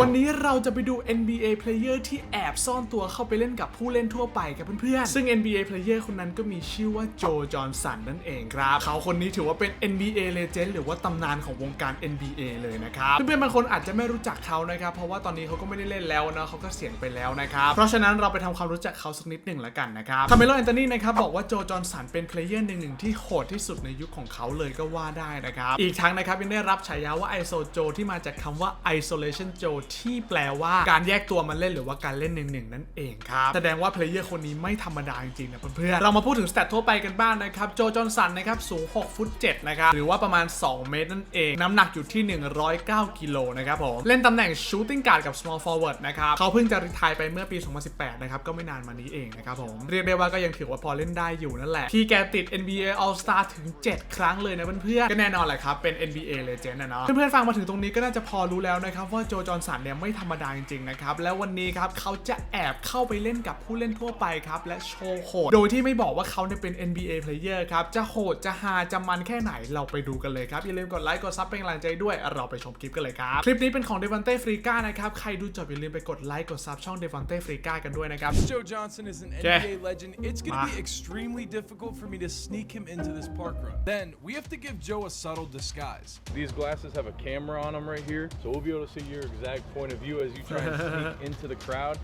วันนี้เราจะไปดู NBA player ที่แอบซ่อนตัวเข้าไปเล่นกับผู้เล่นทั่วไปครับเพื่อนๆ ซึ่ง NBA player คนนั้นก็มีชื่อว่าโจ จอห์นสันนั่นเองครับ เขาคนนี้ถือว่าเป็น NBA legend หรือว่าตำนานของวงการ NBA เลยนะครับเพื่อนๆบางคนอาจจะไม่รู้จักเขานะครับ เพราะว่าตอนนี้เขาก็ไม่ได้เล่นแล้วนะเขาก็เสียงไปแล้วนะครับ เพราะฉะนั้นเราไปทำความรู้จักเขาสักนิดหนึ่งละกันนะครับคาเมโลแอนโทนีนะครับบอกว่าโจ จอห์นสันเป็น player หนึ่งหนึ่งที่โหดที่สุดในยุคของเขาเลยก็ว่าได้นะครับ อีกทั้งนะครับยังได้รับฉายาว่าไอโซโจที่มาจากคำว่า isolation Joe ที่แปลว่าการแยกตัวมาเล่นหรือว่าการเล่นหนึ่งหนึ่งนั่นเองครับ แสดงว่าเพลเยอร์คนนี้ไม่ธรรมดาจริงๆนะเพื่อนๆเรามาพูดถึงสเตตทั่วไปกันบ้างนะครับโจจอห์นสันนะครับสูง 6 ฟุต7นะครับหรือว่าประมาณ 2 เมตรนั่นเอง น้ำหนักอยู่ที่ 109 กิโลนะครับผมเล่นตำแหน่ง shooting guard กับ small forward นะครับเขาเพิ่งจะรีทายไปเมื่อปี 2018 นะครับก็ไม่นานมานี้เองนะครับผมเรียกได้ว่าก็ยังถือว่าพอเล่นได้อยู่นั่นแหละที่แกติด NBA All Star ถึง 7 ครั้งเลยนะเพื่อนๆก็แน่นอนแหละครับเป็น NBA legend นะเนาะเพื่อนๆฟังมาถึงตรงนี้ก็น่าจะพอรู้แล้วนะครับว่าโจจอห์นสันเนี่ยไม่ธรรมดาจริงๆนะครับ แล้ววันนี้ครับเขาจะแอบเข้าไปเล่นกับผู้เล่นทั่วไปครับ และโชว์โหด โดยที่ไม่บอกว่าเขาเนี่ยเป็น NBA player ครับ จะโหดจะฮาจะมันแค่ไหนเราไปดูกันเลยครับ อย่าลืมกดไลค์กดซับเป็นกำลังใจด้วย เราไปชมคลิปกันเลยครับ คลิปนี้เป็นของเดวันเต้ฟรีกานะครับ ใครดูจบอย่าลืมไปกดไลค์กดซับช่องเดวันเต้ฟรีกากันด้วยนะครับ Joe Johnson is an Okay. NBA legend. It's going Ah. to be extremely difficult for me to sneak him into this park run. Then we have to give Joe a subtle disguise. These glasses have a camera on them right here, so we'll be able to see your exact point of view as you try and sneak into the crowd.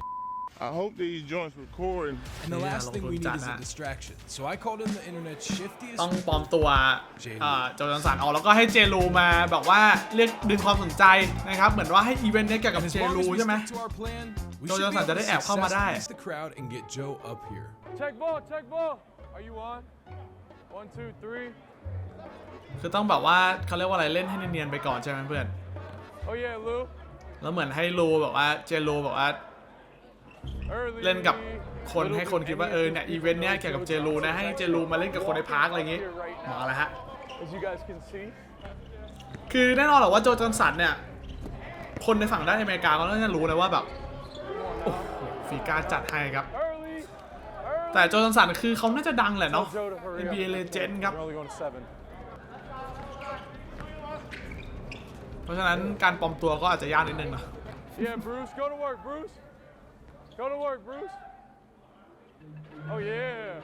I hope these joints recording. And the Yeah, last thing we need is a Longtana. distraction. So I called in the internet's shiftiest ต้องปลอมตัว เจลู อ่าโจจอห์นสันออกแล้วก็ให้เจลูมาแบบว่าเรียกดึงความสนใจนะครับ เหมือนว่าให้อีเวนต์เนี้ยเกี่ยวกับ As เจ long ลู as we ใช่ไหม stick to our plan, we Joe should be Johnson able จะ to ได้แอบเข้ามาได้ successfully reach the crowd and get Joe up here. Check ball, check ball. Are you on? One, two, three. คือต้องแบบว่าเขาเรียกว่าอะไรเล่นให้เนียนๆไปก่อนใช่ไหมเพื่อน Oh yeah, Lou. แล้วเหมือนให้ลูแบบว่าเจลูแบบว่า Early. เล่นกับคน Little ให้คนคิดว่าเออเนี่ย any อีเวนต์เนี้ยเกี่ยวกับเจลูนะให้เจลูมาเล่นกับคนในพาร์คอะไรอย่างงี้มาแล้วฮะ As you guys can see. คือแน่นอนแหละว่าโจจอห์นสันเนี่ยคนในฝั่งด้านอเมริกาก็น่าจะรู้นะว่าแบบโอ้โหฟีกาจัดให้ครับ Early. Early. แต่โจจอห์นสันคือเขาน่าจะดังแหละ Tell เนาะ Joe to hurry up. NBA legend ครับ ราะฉะนั้นการปลอมตัวก็อาจจะยากนิดนึงเนาะ Yeah, Bruce. Go to work, Bruce. Go to work, Bruce. Oh yeah.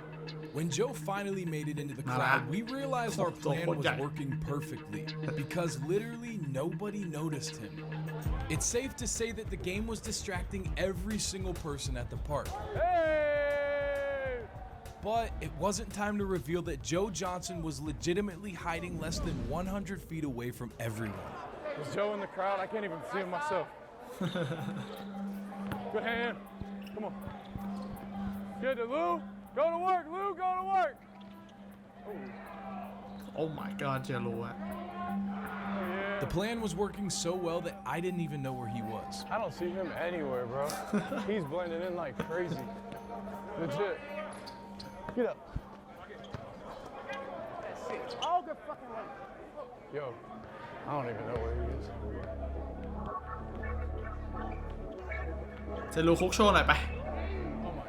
When Joe finally made it into the Nah. crowd, we realized our Don't plan hold was that. working perfectly because literally nobody noticed him. It's safe to say that the game was distracting every single person at the park. Hey. But it wasn't time to reveal that Joe Johnson was legitimately hiding less than 100 feet away from everyone. Is Joe in the crowd? I can't even see him myself. Good hand. Come on. Good to Lou. Go to work, Lou. Go to work. Oh, oh my God, Jellouette. Oh, yeah. The plan was working so well that I didn't even know where he was. I don't see him anywhere, bro. He's blending in like crazy. Legit. Get up. All good fucking way. Yo, I don't even know where he is. เจลูคุกโชว์หน่อยไป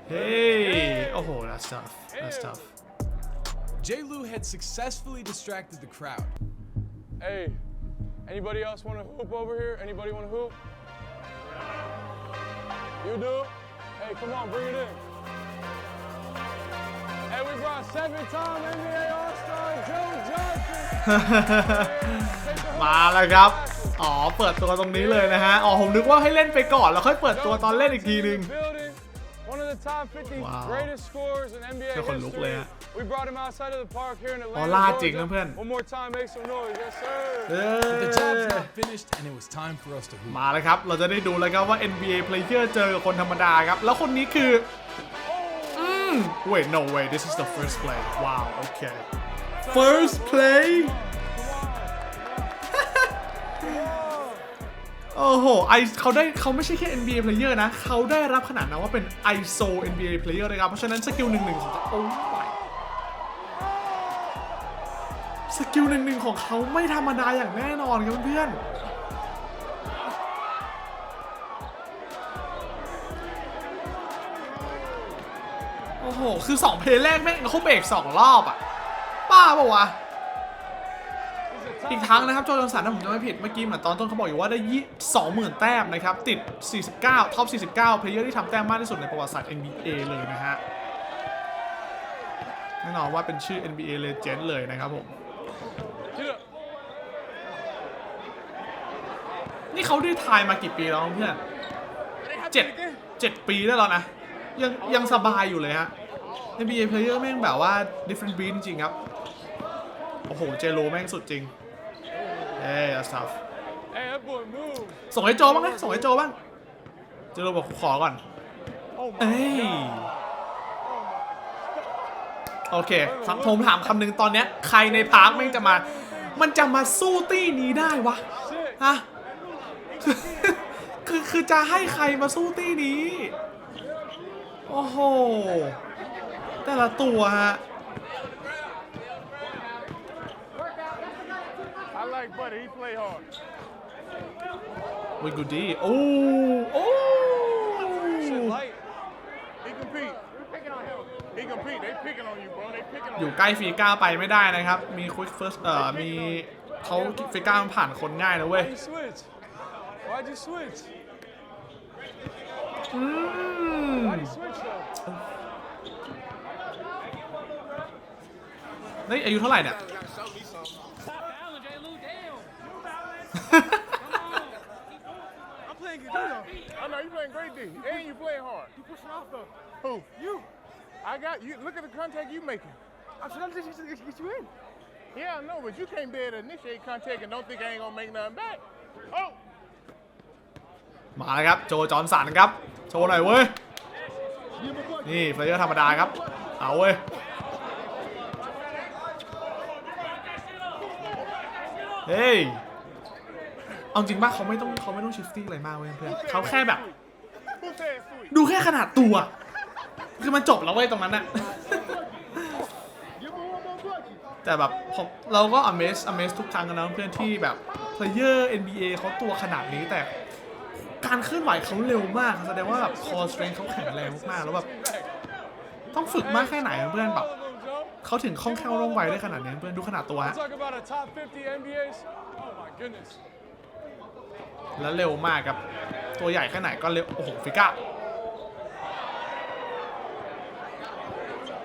เฮ้ย โอ้โห that's tough that's tough J. Lou had successfully distracted the crowd. Hey, anybody else want to hoop over here? Anybody want to hoop? You do? Hey, come on, bring it in. Hey, we brought seven-time NBA All-Star Joe Johnson. Take the มาแล้วครับ อ๋อ เปิดตัวตรงนี้เลยนะฮะ อ๋อ ผมนึกว่าให้เล่นไปก่อนแล้วค่อยเปิดตัวตอนเล่นอีกทีนึง Building, One of the top 50 Wow. greatest scorers in NBA เชื่อคนลุกเลย history. ฮะ We brought him outside of the park here in ออ Atlanta. ล่า Georgia. จริงนะเพื่อน One more time, make some noise. Yes, sir. เอ But the job's อ not finished, and it was time for us to hoop. มาเลยครับ เราจะได้ดูแล้วครับว่า NBA player เจอกับคนธรรมดาครับ แล้วคนนี้คืออืม wait no way this is the first play wow okay first play โอ้โหไอเขาได้เขาไม่ใช่แค่ NBA player นะ เขาได้รับขนาดนั้นว่าเป็น ISO NBA player เลยครับ เพราะฉะนั้นสกิลหนึ่งหนึ่งของเขาโอ้ยสกิลหนึ่งหนึ่งของเขาไม่ธรรมดาอย่างแน่นอนครับเพื่อนๆโอ้โห คือ 2 เพลย์แรกแม่งเขาเบรก2รอบอะป้าปะวะ อีกทั้งนะครับโจนสันถ้าผมจำไม่ผิดเมื่อกี้เหมือนตอนต้นเขาบอกอยู่ว่าได้ยี่สองหมื่นแต้มนะครับ ติด 49ท็อป49เพลเยอร์ที่ทำแต้มมากที่สุดในประวัติศาสตร์ NBA เลยนะฮะแน่นอนว่าเป็นชื่อ NBA Legend เลยนะครับผมนี่เขาได้ทายมากี่ปีแล้วเพื่อนเจ็ดเจ็ดปีได้แล้วนะ ยังยังสบายอยู่เลยฮะ NBA player แม่งแบบว่า different breed จริงครับ โอ้โห เจโรแม่งสุดจริง เอ้ยสัฟ Hey, that boy move. ส่งให้โจบ้างนะส่งให้โจบ้างเจโรบอกขอก่อน Oh my เอ้ยโอเคครับผมถามคำหนึ่งตอนเนี้ยใครในพาร์คแม่งจะมา มันจะมาสู้ตี้นี้ได้วะ shit. ฮะคือคือจะให้ใครมาสู้ตี้นี้ โอ้โห แต่ละตัวฮะ like Buddy. He play hard. วิกูดีโอ้โอ้ Shit light. He compete. He compete. They picking on you, bro. They picking on อยู่ you. ใกล้ฟีก้าไปไม่ได้นะครับ มีควิกเฟิร์สเอ่อมีเขาฟีก้ามันผ่านคนง่ายนะเว้ย Why'd you switch? Why'd you switch? อืม Why'd you switch though? เฮ้ยอายุเท่าไหร่เนี่ย I'm playing good though. I know you playing great D. And you playing hard. You pushing off though. Who? You. I got you. Look at the contact you making. I'm trying to get you in. Yeah, I know, but you can't be able to initiate contact and don't think I ain't gonna make nothing back. Oh. มาแล้วครับ โจจอห์นสันครับ โชว์หน่อยเว้ย นี่เพลเยอร์ธรรมดาครับ เอาเว้ย เฮ้ย เอาจริงป่ะเขาไม่ต้องเขาไม่ต้องชิฟตี้อะไรมากเว้ยเพื่อนเขาแค่แบบ Who said sweet? ดูแค่ขนาดตัว คือมันจบแล้วเว้ยตรงนั้นน่ะ Give me one more bucket. แต่แบบผมเราก็ amaze amaze ทุกครั้งนะเพื่อนที่แบบ player NBA เขาตัวขนาดนี้แต่การเคลื่อนไหวเขาเร็วมากแสดงว่าแบบ core strength เขาแข็งแรงมากๆแล้วแบบต้องฝึกมากแค่ไหนอะเพื่อนแบบ Follow them, Joe. เขาถึงคล่องแคล่วว่องไวได้ขนาดนี้เพื่อนดูขนาดตัวฮะ Talk about a top 50 NBAs. Oh my goodness. แล้วเร็วมากครับ ตัวใหญ่แค่ไหนก็เร็ว โอ้โห ฟิก้า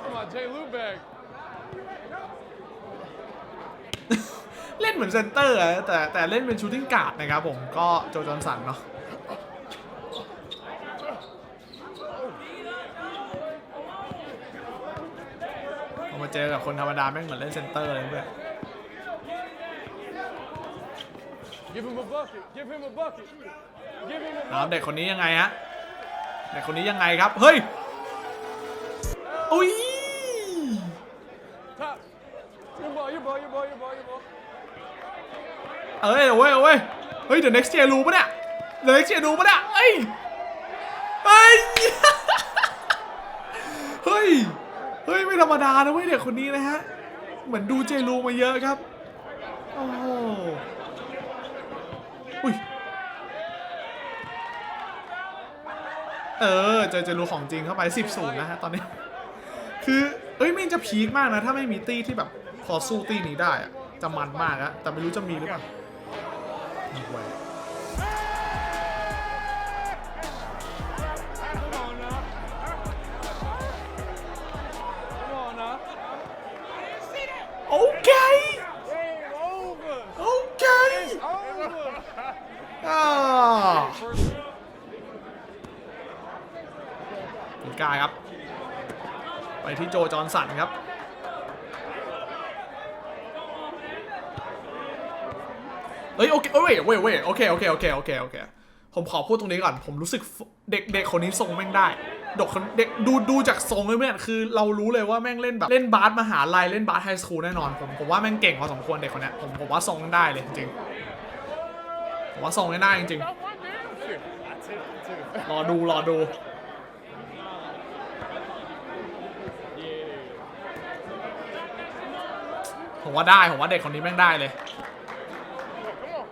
Come on, Jay Lou bag. เล่นเหมือนเซนเตอร์อะแต่แต่เล่นเป็นชูตติ้งการ์ดนะครับผมก็โจจอห์นสันเนาะพอมาเจอกับคนธรรมดาแม่งเหมือนเล่นเซนเตอร์เลยเพื่อน Give him a bucket. Give him a bucket. Give him a แล้ว bucket. เด็กคนนี้ยังไงฮะเด็กคนนี้ยังไงครับ เฮ้ยอุ้ย Top. Your ball, your ball, your ball, your ball, your ball. เอ้ยเอาเว้ยเอาเว้ยเฮ้ยเดี๋ยว next year รู้ปะเนี่ยเดี๋ยว next year รู้ปะเนี่ยเอ้ยเฮ้ย เฮ้ย เฮ้ย ไม่ธรรมดานะเว้ยเด็กคนนี้นะฮะ เหมือนดูเจรูมาเยอะครับ โอ้โห อุ้ย เออเจอเจรูของจริงเข้าไป10ศูนย์นะฮะตอนนี้ คือเอ้ยม่งจะพีคมากนะ ถ้าไม่มีตี้ที่แบบพอสู้ตี้นี้ได้อะจะมันมากอะแต่ไม่รู้จะมีหรือเปล่าอีกไวโอเค Game over. โอเค Over. อ่าอีกายครับ ไปที่โจจอห์นสันครับ เฮ้ยโอเคเอ้ยเว้ยเว้ยโอเคโอเคโอเคโอเคโอเคผมขอพูดตรงนี้ก่อน ผมรู้สึกเด็กเด็กคนนี้ทรงแม่งได้เด็กคนเด็กดูดูจากทรงเลยเพื่อนคือเรารู้เลยว่าแม่งเล่นแบบเล่นบาสมหาลัยเล่นบาสไฮสคูลแน่นอนผมผมว่าแม่งเก่งพอสมควรเด็กคนนี้ผมผมว่าทรงได้เลยจริง ว่าทรงได้จริง Stop my damn shit. I tipped it too. ๆรอดูรอดูผมว่าได้ ผมว่าเด็กคนนี้แม่งได้เลย Come on.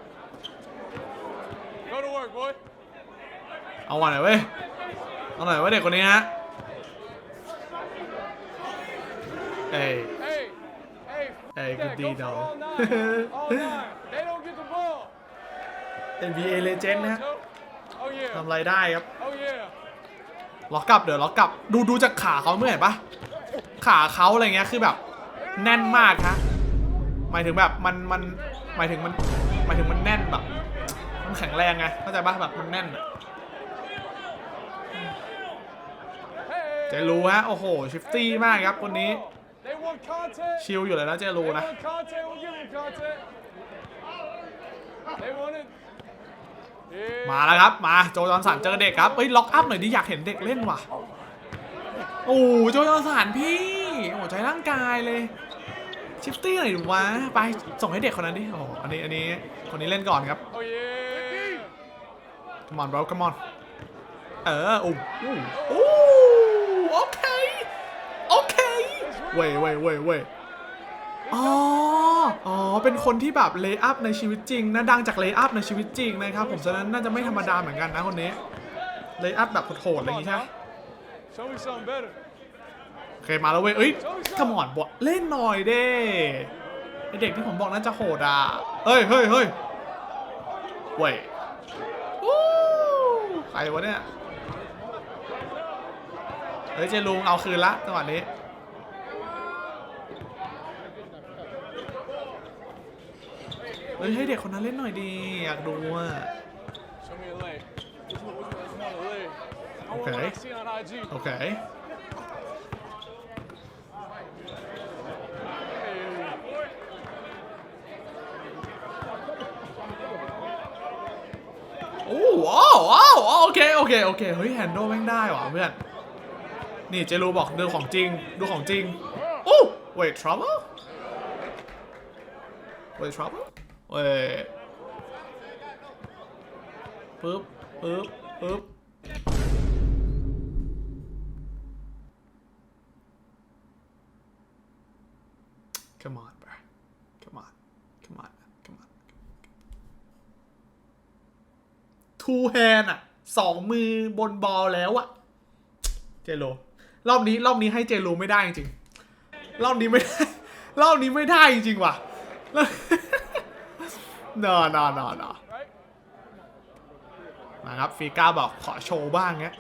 Go to work, boy. เอาหน่อยเว้ย เอาหน่อยเว้ยเด็กคนนี้ฮะ เอ้ย Hey, hey, Hey, good Yeah, D, go for dog. all nine. all nine. They don't get the ball. NBA legend นะ Oh yeah. ทำไรได้ครับล็อกกลับเดี๋ยวล็อกกลับดูดูจากขาเขาเมื่อไหร่ปะขาเขาอะไรเงี้ยคือแบบแน่นมากฮะหมายถึงแบบมันมันหมายถึงมันหมายถึงมันแน่นแบบมันแข็งแรงไงเข้าใจปะแบบมันแน่นอะเจรู้ฮะโอ้โหชิฟตี้มากครับคนนี้ชิลอยู่เลยนะเจรู้นะ มาแล้วครับ มาโจจอนสันเจอเด็กครับเอ้ยล็อกอัพหน่อยดิอยากเห็นเด็กเล่นว่ะโอ้โจจอนสันพี่โอ้ใจร่างกายเลยชิฟตี้หน่อยดิวะไปส่งให้เด็กคนนั้นดิโอ้อันนี้อันนี้คนนี้เล่นก่อนครับ Oh yeah. come on bro come on เออโอ้โอ้โอ้โอเคโอเคเว้ยเว้ยเว้ยเว้ยอ๋อ อ๋อ เป็นคนที่แบบเลย์อัพในชีวิตจริงนะดังจากเลย์อัพในชีวิตจริงนะครับ ผมฉะนั้นน่าจะไม่ธรรมดาเหมือนกันนะคนนี้เลย์อัพแบบโหดๆอะไรอย่างงี้ใช่ไหมโอเคมาแล้วเว้ยเอ้ยขมอนบอเล่นหน่อยเด้ไอเด็กที่ผมบอกน่าจะโหดอะเฮ้ยเฮ้ยเฮ้ยเว้ยใครวะเนี่ย เฮ้ยเจลุงเอาคืนละจังหวะนี้ เฮ้ยให้เด็กคนนั้นเล่นหน่อยดีอยากดูอะ Show me a leg. Which one? Which one? Which one? A leg. I want Okay. what I see on IG. โอเคโอ้ว้าวว้าวโอเค โอเค โอเค เฮ้ย แฮนด์ลแม่งได้ว่ะเพื่อน นี่เจรูบอกดูของจริง ดูของจริง โอ้ wait trouble wait trouble wait ปึ๊บปึ๊บปึ๊บ Come on, bro. Come on. Come on. Come on. Two hand อะสองมือบนบอลแล้วอะ เจโรรอบนี้รอบนี้ให้เจโรไม่ได้จริง รอบนี้ไม่ได้ รอบนี้ไม่ได้จริงว่ะ นอนอนอนอ Right? นะครับฟีก้าบอกขอโชว์บ้างเงี้ย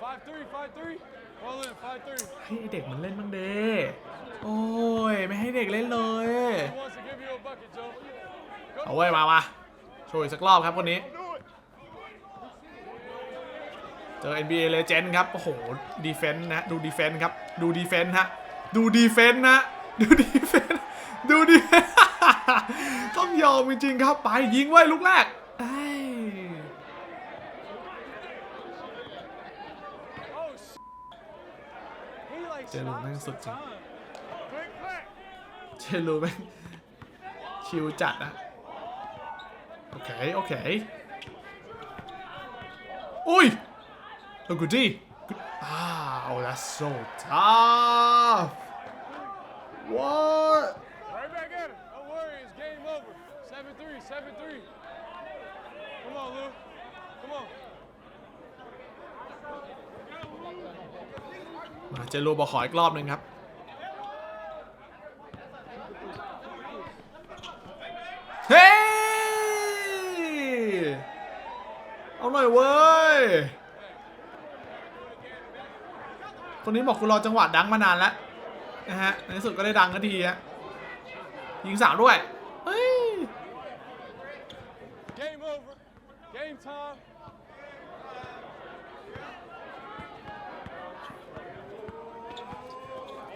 Five three. Five three. Roll in. Five three. ให้ไอ้เด็กมันเล่นบ้างเด้โอ้ย ไม่ให้เด็กเล่นเลย He wants to give you a bucket, Joe. เอาเว้ยมามาโชว์อีกสักรอบครับคนนี้ Do it. เจอ NBA Legend ครับ โอ้โหดีเฟนต์นะดูดีเฟนต์ครับ ดูดีเฟนต์ฮะ ดูดีเฟนต์นะ ดูดีเฟนต์ดูดีเฟนต์ต้องยอมจริงๆครับ ไปยิงไว้ลูกแรกเอ้ย Oh shit. He like Jalen, stopped man, some such a- time. Click, clack. เชลูแม่งชิวจัดนะโอเค โอเค อุ้ย เออกูดีอ้าว that's so tough what Right back at him. Don't worry, it's game over. Seven three. Seven three. Come on, Lou. Come on. มาเจลูบอกขออีกรอบหนึ่งครับ เฮ้ย เอาหน่อยเว้ย คนนี้บอกคุณรอจังหวะดังมานานแล้วนะฮะในที่สุดก็ได้ดังก็ทีฮะยิงสาวด้วยเฮ้ย Game over. Game time.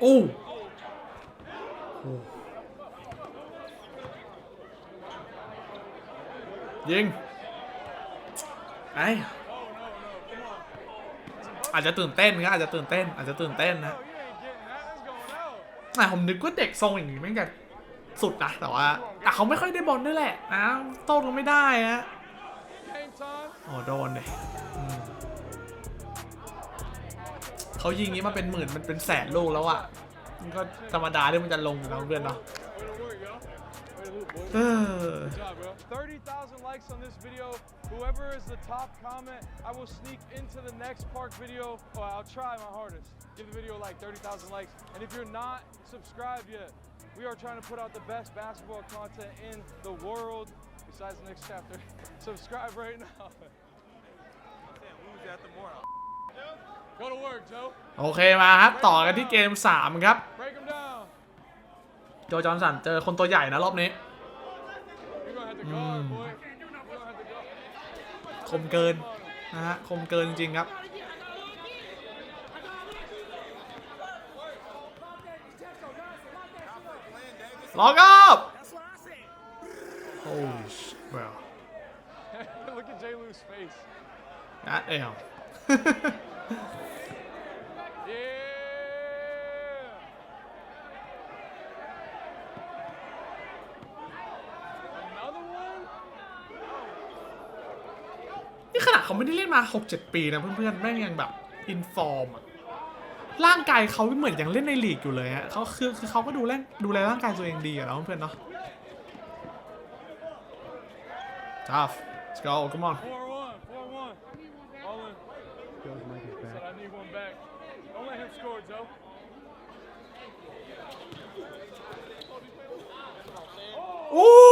โอ้โหยิงไอ อาจจะตื่นเต้นครับอาจจะตื่นเต้น อาจจะตื่นเต้นนะ Oh, you ain't getting that. That's going out. แต่ผมนึกว่าเด็กทรงอย่างนี้แม่งจะสุดนะแต่ว่าแต่เขาไม่ค่อยได้บอลด้วยแหละนะโต้กันไม่ได้ฮะ Game time. โอ้โดนเลยอืมเขายิงนี้มาเป็นหมื่นมันเป็นแสนลูกแล้วอะมันก็ธรรมดาที่มันจะลงอยู่แล้วเพื่อนเนาะ job, bro. 30,000 likes on this video. Whoever is the top comment, I will sneak into the next park video. Or I'll try my hardest. Give the video like 30,000 likes. And if you're not subscribed yet, we are trying to put out the best basketball content in the world. Besides the next chapter, subscribe right now. Go to work, Joe. โอเคมาครับ ต่อกันที่เกม 3 ครับ Break them down. โจจอห์นสันเจอคนตัวใหญ่นะรอบนี้ You're gonna have to guard, boy. You're gonna have to guard. คมเกินนะฮะคมเกินจริงๆครับล็อกอัพ Holy shit bro Look at Jay Lou's face. that damn Yeah. Another one? นี่ขนาด เขาไม่ได้เล่นมา 6-7 ปีนะเพื่อนๆแม่งยังแบบอินฟอร์มอะร่างกายเขาเหมือนยังเล่นในลีกอยู่เลยฮะเขาคือคือเขาก็ดูแลดูแลร่างกายตัวเองดีอะเนาะเพื่อนๆเนาะ tough let's go come on 4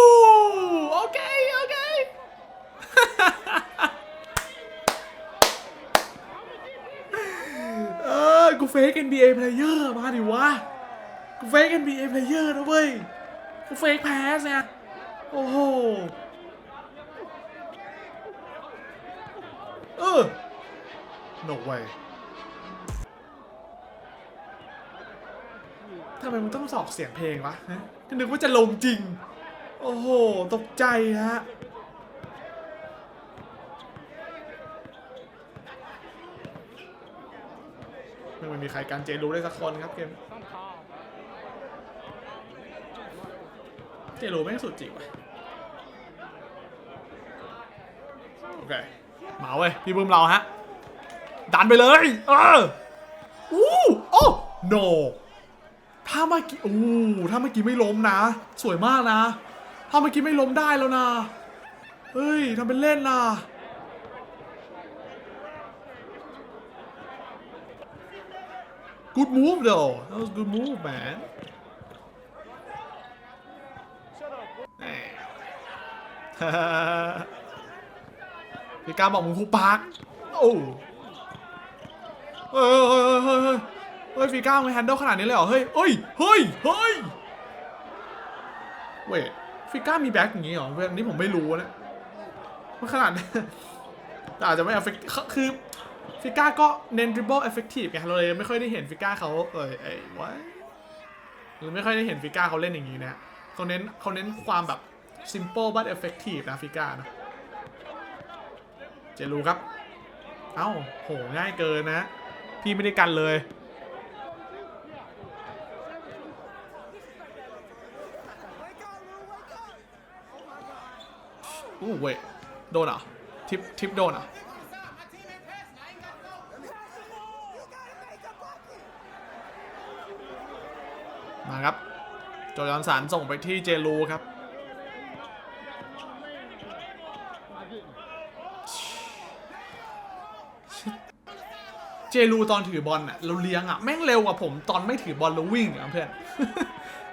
เฟก NBA player มาดิวะกูเฟก NBA player นะเว้ยกูเฟกแพสเนี่ยโอ้โหเออ no way ทำไมมึงต้องสอกเสียงเพลงวะฮะนึกว่าจะลงจริง โอ้โห ตกใจฮะ มีใครการเจรู้ได้สักคนครับเกม เจรู้แม่งสุดจริงว่ะโอเคมาเว้ยพี่บึ้มเราฮะ ดันไปเลย เอออู้โอ้ no ถ้าเมื่อกี้อู้ถ้าเมื่อกี้ไม่ล้มนะ สวยมากนะ ถ้าเมื่อกี้ไม่ล้มได้แล้วนะ เฮ้ยทำเป็นเล่นนะ good move though that was good move man แม่พี่การบอกมึงคูปากโอ้เฮ้ยเฮ้ยเฮ้ยเฮ้ยเฮ้ยฟีก้ามึงแฮนเดิลขนาดนี้เลยเหรอ เฮ้ยเฮ้ย เฮ้ย เฮ้ย เวทฟีก้ามีแบ็คอย่างงี้เหรอเพื่องนี้ผมไม่รู้นะมันขนาดแต่อาจจะไม่เอฟเฟกคือ ฟิก้าก็เน้นดริบเบิลเอฟเฟกตีฟไงเราเลยไม่ค่อยได้เห็นฟิก้าเขาเอยไอ้วะหรือไม่ค่อยได้เห็นฟิก้าเขาเล่นอย่างนี้นะเขาเน้นเขาเน้นความแบบ simple but effective นะฟิก้านะเจรู้ครับ เอ้าโหง่ายเกินนะ พี่ไม่ได้กันเลยอู้เว้ยโดนอะทิปทิปโดนอะ มาครับโจยอนสันส่งไปที่เจลูครับ เจลูตอนถือบอลอะเราเลี้ยงอะแม่งเร็วกว่าผมตอนไม่ถือบอลแล้ววิ่งอะเพื่อน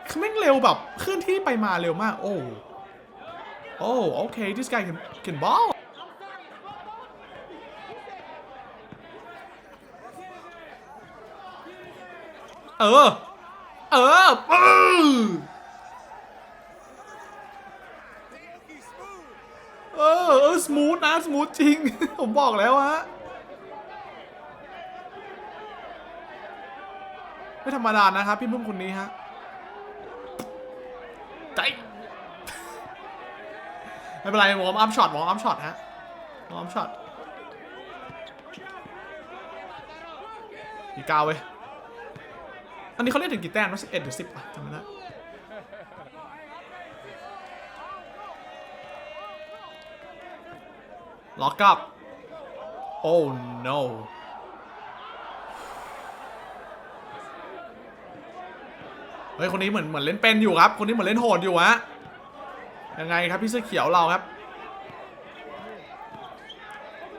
คือแม่งเร็วแบบเคลื่อนที่ไปมาเร็วมาก โอ้โอ้โอเค this guy can can ball เออ เออปึ้เออเออสมูทนะสมูทจริง ผมบอกแล้วฮะไม่ธรรมดานะครับพี่พุ่มคนนี้ฮะใจไม่เป็นไรวอร์มอัพช็อตวอร์มอัพช็อตฮะวอร์มอัพช็อตอีกเก้าเว้ย อันนี้เขาเล่นถึงกี่แต้มนะสิบเอ็ดหรือสิบอะจำไม่ได้ล็อกกับ โอ้ no เฮ้ย คนนี้เหมือนเหมือนเล่นเป็นอยู่ครับ คนนี้เหมือนเล่นโหดอยู่ฮะ ยังไงครับพี่เสื้อเขียวเราครับ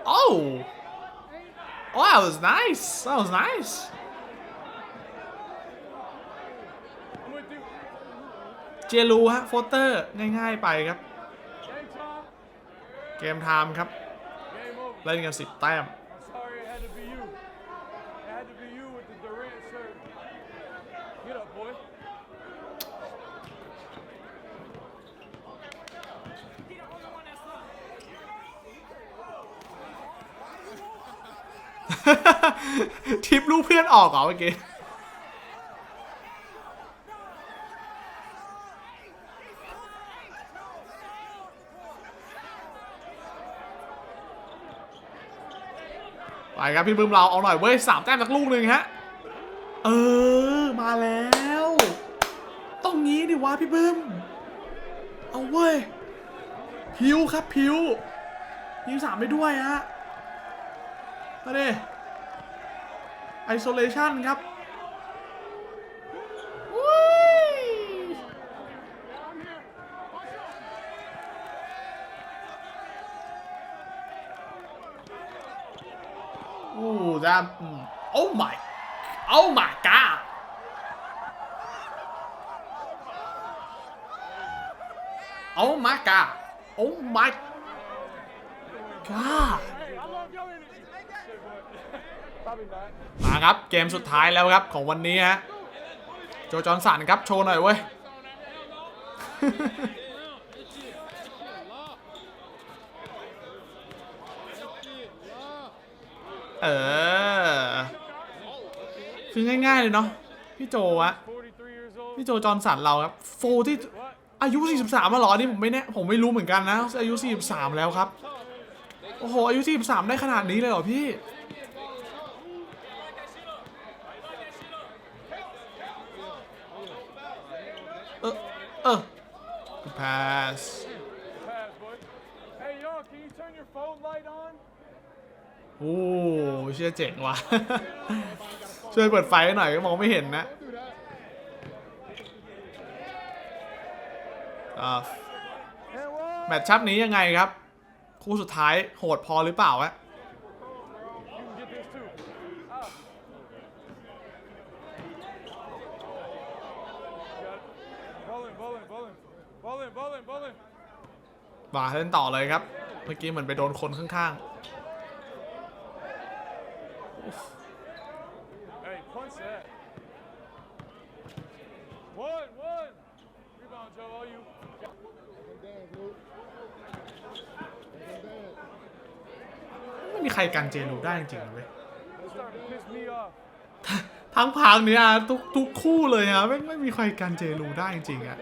โอ้ Oh, that was nice. That was nice. เจลูฮะโฟเตอร์ง่ายๆไปครับ Game time. เกมไทม์ครับ Game over. เล่นกันสิบแต้ม I'm sorry it had to be you. It had to be you with the Durant shirt. Get up, boy. ทิปลูกเพื่อนออกเหรอเมื่อกี้ ไปครับพี่บึ้มเราเอาหน่อยเว้ยสามแต้มจากลูกหนึ่งฮะ เออมาแล้วต้องงี้ดิวะพี่บึ้ม เอาเว้ย พิวครับพิวยิงสามไปด้วยฮะมาดิไอโซเลชันครับอุ้ย that. Oh my. Oh my god. Oh my god. Oh my god. มาครับเกมสุดท้ายแล้วครับของวันนี้ฮะ โจจอนสันครับโชว์หน่อยเว้ย เออ คือง่ายๆเลยเนาะพี่โจอะพี่โจจอนสันเราครับโฟที่อายุ 43มาหรอนี่ผมไม่แน่ผมไม่รู้เหมือนกันนะ อายุ 43 แล้วครับ โอ้โห อายุ 43 ได้ขนาดนี้เลยเหรอพี่ เออ เออ pass โอ้เชื่อเจ๋งว่ะ ช่วยเปิดไฟหน่อยก็มองไม่เห็นนะอ่า And what? แมตช์ชัพนี้ยังไงครับ คู่สุดท้ายโหดพอหรือเปล่าวะ You can get this too. Ah. Got it. Bowling, bowling, bowling. Bowling, bowling, bowling. มาเล่นต่อเลยครับ เมื่อกี้เหมือนไปโดนคนข้าง Hey, punch that. One, one. Rebound, Joe. All you. ๆ ไม่มีใค รกันเจลูได้จริงๆเลยทั้งพางเนี้ยทุกทุกคู่เลยอะไม่ไม่มีใครกันเจลูได้จริงๆอะ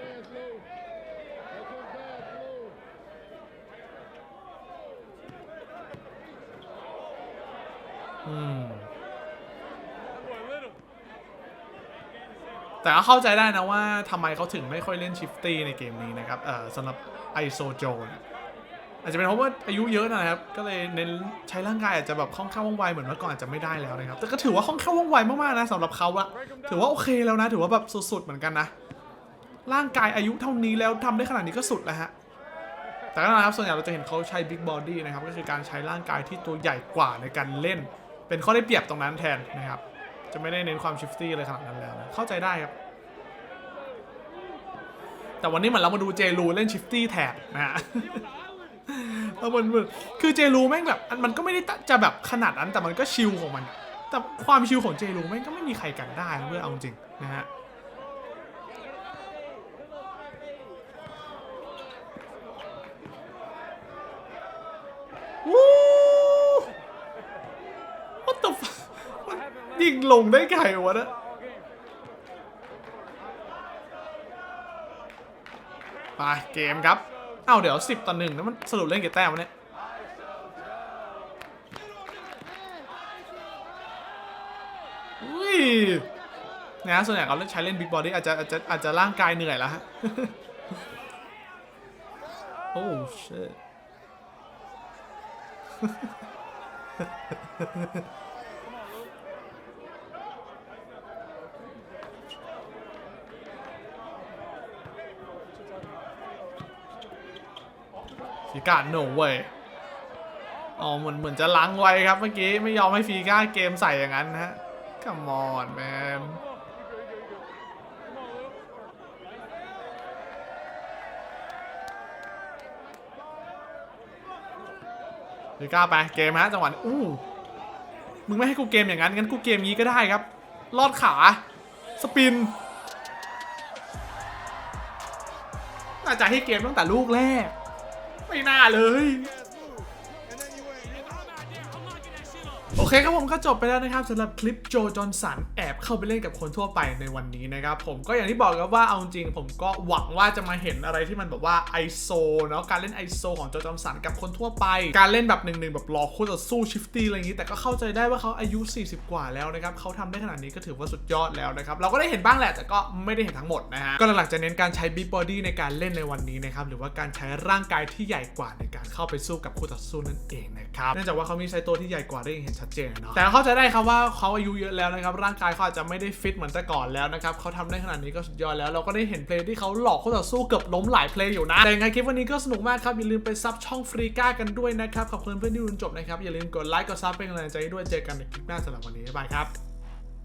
แต่ก็เข้าใจได้นะว่าทำไมเขาถึงไม่ค่อยเล่นชิฟตี้ในเกมนี้นะครับ เออสำหรับไอโซโจน อาจจะเป็นเพราะว่าอายุเยอะนะครับ ก็เลยเน้นใช้ร่างกายอาจจะแบบคล่องแคล่วว่องไวเหมือนเมื่อก่อนอาจจะไม่ได้แล้วนะครับ แต่ก็ถือว่าคล่องแคล่วว่องไวมากๆนะสำหรับเขาอะถือว่าโอเคแล้วนะ ถือว่าแบบสุดๆเหมือนกันนะ ร่างกายอายุเท่านี้แล้วทำได้ขนาดนี้ก็สุดแล้วฮะ แต่ก็นะครับส่วนใหญ่เราจะเห็นเขาใช้บิ๊กบอดี้นะครับ ก็คือการใช้ร่างกายที่ตัวใหญ่กว่าในการเล่น เป็นข้อได้เปรียบตรงนั้นแทนนะครับ จะไม่ได้เน้นความชิฟตี้อะไรขนาดนั้นแล้วนะเข้าใจได้ครับแต่วันนี้เหมือนเรามาดูเจลูเล่นชิฟตี้แทนนะฮะ แล้วมันมันคือเจลูแม่งแบบมันก็ไม่ได้จะแบบขนาดนั้นแต่มันก็ชิลของมัน แต่ความชิลของเจลูแม่งก็ไม่มีใครกันได้เพื่อเอาจริงนะฮะวู้ What the fuck มันยิงลงได้ไงวะนะไปเกมครับ อ้าวเดี๋ยว10ต่อหนึ่งแล้วมันสรุปเล่นกี่แต้มวะเนี่ยอุ้ยนะส่วนใหญ่เขาเล่นใช้เล่นบิ๊กบอดี้อาจจะอาจจะอาจจะร่างกายเหนื่อยแล้วฮะ โอ้ shit ฟีกาโนเว้ยอ๋อเหมือนเหมือนจะล้างไว้ครับเมื่อกี้ไม่ยอมให้ฟีก้าเกมใส่อย่างนั้นนะฮะ Come on man ฟีก้าไปเกมฮะจังหวะนี้อู้มึงไม่ให้กูเกมอย่างนั้นงั้นกูเกมนี้ก็ได้ครับ ลอดขาสปินน่าจะให้เกมตั้งแต่ลูกแรก ไม่น่าเลย โอเคครับผมก็จบไปแล้วนะครับสำหรับคลิปโจจอห์นสันแอบเข้าไปเล่นกับคนทั่วไปในวันนี้นะครับผมก็อย่างที่บอกครับว่าเอาจริงผมก็หวังว่าจะมาเห็นอะไรที่มันแบบว่าไอโซเนาะการเล่นไอโซของโจจอห์นสันกับคนทั่วไป การเล่นแบบหนึ่งๆแบบรอคู่ต่อสู้ชิฟตี้อะไรอย่างนี้ แต่ก็เข้าใจได้ว่าเขาอายุ 40 กว่าแล้วนะครับเขาทำได้ขนาดนี้ก็ถือว่าสุดยอดแล้วนะครับเราก็ได้เห็นบ้างแหละแต่ก็ไม่ได้เห็นทั้งหมดนะฮะก็หลักๆจะเน้นการใช้บิ๊กบอดี้ในการเล่นในวันนี้นะครับหรือว่าการใช้ร่างกายที่ใหญ่กว่าในการเข้าไปสู้กับคู่ต่อสู้นั่นเองนะครับเนื่องจากว่าเขามีไซโตที่ใหญ่กว่าได้เห็นชัดเจนเนาะแต่เข้าใจได้ครับว่าเขาอายุเยอะแล้วนะครับ ร่างกายเขาอาจจะไม่ได้ฟิตเหมือนแต่ก่อนแล้วนะครับเขาทำได้ขนาดนี้ก็สุดยอดแล้ว เราก็ได้เห็นเพลงที่เขาหลอกคู่ต่อสู้เกือบล้มหลายเพลงอยู่นะ แต่ยังไงคลิปวันนี้ก็สนุกมากครับ อย่าลืมไปซับช่องฟรีก้ากันด้วยนะครับ ขอบคุณเพื่อนที่ดูจนจบนะครับ อย่าลืมกดไลค์ กดซับเป็นกำลังใจด้วย เจอกันในคลิปหน้าสำหรับวันนี้บ๊ายบายครับ